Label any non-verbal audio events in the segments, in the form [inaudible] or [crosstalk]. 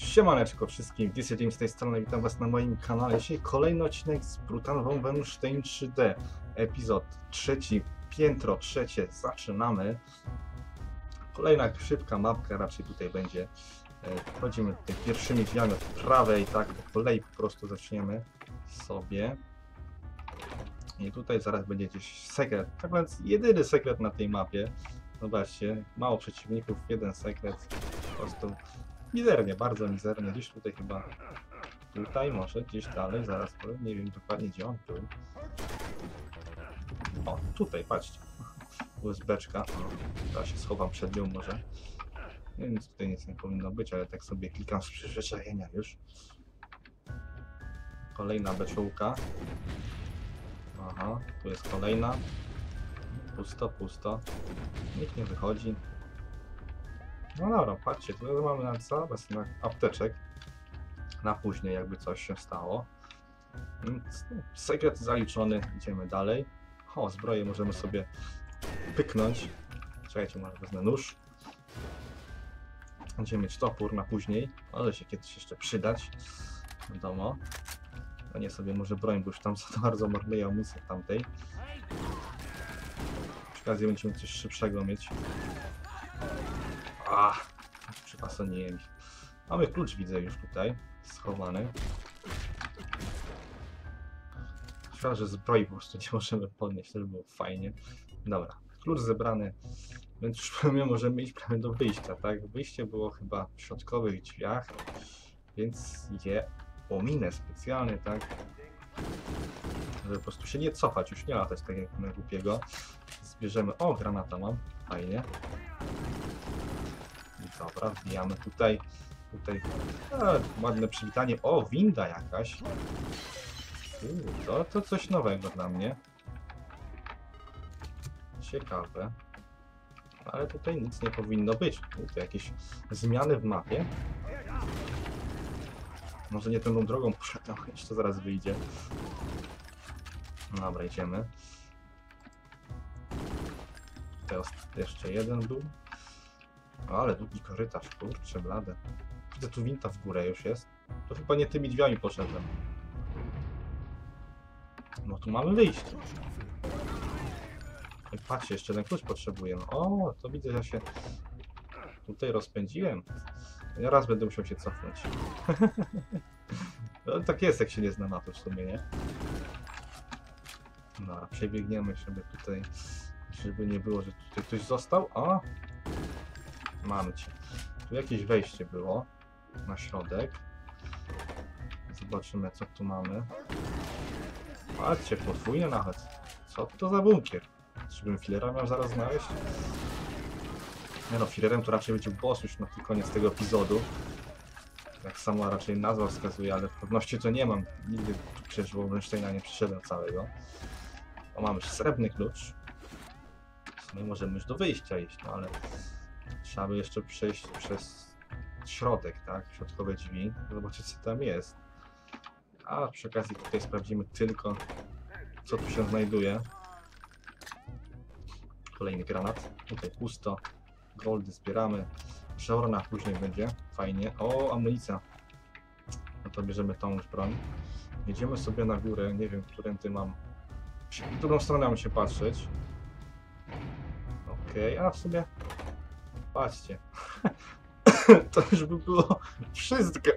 Siemaneczko wszystkim, Disy James z tej strony, witam was na moim kanale. Dzisiaj kolejny odcinek z Brutal Wolfenstein 3D, epizod trzeci, piętro trzecie, zaczynamy. Kolejna szybka mapka raczej tutaj będzie. E, Wchodzimy tutaj pierwszymi drzwiami od prawej, tak, po kolei po prostu zaczniemy sobie. I tutaj zaraz będzie gdzieś sekret, tak więc jedyny sekret na tej mapie. Zobaczcie, mało przeciwników, jeden sekret, po prostu Mizernie, bardzo mizernie. Gdzieś tutaj chyba. Tutaj może, gdzieś dalej, zaraz powiem. Nie wiem dokładnie gdzie on był. O, tutaj, patrzcie. [laughs] USB-czka. Teraz się schowam przed nią może. Nie wiem, tutaj nic nie powinno być, ale tak sobie klikam z przyzwyczajenia już. Kolejna beczułka. Aha, tu jest kolejna. Pusto, pusto. Nikt nie wychodzi. No dobra, patrzcie, tu mamy na co? Bez na apteczek. Na później, jakby coś się stało. Więc, no, Sekret zaliczony, idziemy dalej. O, zbroję możemy sobie pyknąć. Czekajcie, może wezmę nóż. Będziemy mieć topór na później. Może się kiedyś jeszcze przydać. Wiadomo. A nie sobie może broń, bo już tam za [laughs] bardzo marnuję amunicję tamtej. Przy okazji będziemy coś szybszego mieć. A, przypasoniłem ich. Mamy klucz, widzę już tutaj, schowany. Szkoda, że zbroi po prostu nie możemy podnieść, to by było fajnie. Dobra, klucz zebrany, więc już [laughs] my możemy iść prawie do wyjścia, tak? Wyjście było chyba w środkowych drzwiach, więc je ominę specjalnie, tak? Żeby po prostu się nie cofać, już nie latać tak jak głupiego. Zbierzemy, o granata mam, fajnie. Dobra, wbijamy tutaj. Tutaj a, ładne przywitanie. O, winda jakaś. To, to coś nowego dla mnie. Ciekawe. Ale tutaj nic nie powinno być. Tu jakieś zmiany w mapie. Może nie tą drogą [laughs] poszedłem, jeszcze zaraz wyjdzie. Dobra, idziemy. Teraz jeszcze jeden był. Ale długi korytarz, kurczę blade. Widzę tu winta w górę już jest. To chyba nie tymi drzwiami poszedłem. No tu mamy wyjście. Patrzcie, jeszcze ten klucz potrzebuję. O, to widzę, że się tutaj rozpędziłem. Ja raz będę musiał się cofnąć. [laughs] no, tak jest, jak się nie zna na to w sumie, nie? No, przebiegniemy sobie tutaj, żeby nie było, że tutaj ktoś został. O, Mamy cię. Tu jakieś wejście było na środek. Zobaczymy co tu mamy. Patrzcie, podwójnie nawet. Co to za bunkier? Żebym filera miał zaraz znaleźć? Nie no, filerem to raczej będzie boss już na koniec tego epizodu. Jak sama raczej nazwa wskazuje, ale w pewności to nie mam. Nigdy przecież Wolfensteina nie przyszedłem całego. O, mamy srebrny klucz. W sumie możemy już do wyjścia iść, no ale Trzeba by jeszcze przejść przez środek, tak? Środkowe drzwi. Zobaczyć co tam jest. A przy okazji tutaj sprawdzimy tylko co tu się znajduje. Kolejny granat. Tutaj pusto. Goldy zbieramy. Przeorna później będzie. Fajnie. O, amunicja. No to bierzemy tą już broń. Jedziemy sobie na górę. Nie wiem, którym ty mam... W którą stronę mam się patrzeć. Okej, okay. a w sumie Patrzcie. [laughs] to już by było wszystko.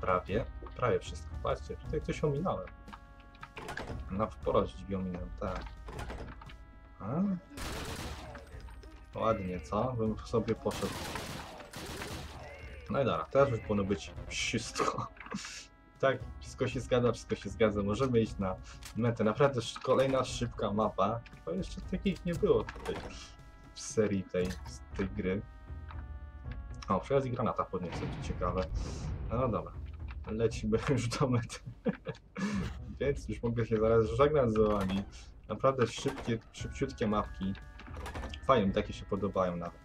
prawie, prawie wszystko. Patrzcie, tutaj coś ominąłem. Na wporost drzwi ominąłem, tak. Ładnie, co? Bym sobie poszedł. No i dobra, teraz już powinno być wszystko. tak, wszystko się zgadza, wszystko się zgadza. Możemy iść na metę. Naprawdę kolejna szybka mapa. To jeszcze takich nie było tutaj serii tej, tej gry. O, przy okazji granata podniosę, to ciekawe. No dobra, lecimy [laughs] już do mety. Więc już mogę się zaraz żegnać z wami. Naprawdę szybkie, szybciutkie mapki. Fajnie, mi takie się podobają nawet.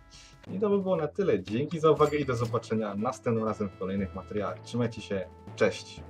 I to by było na tyle. Dzięki za uwagę i do zobaczenia następnym razem w kolejnych materiałach. Trzymajcie się, cześć!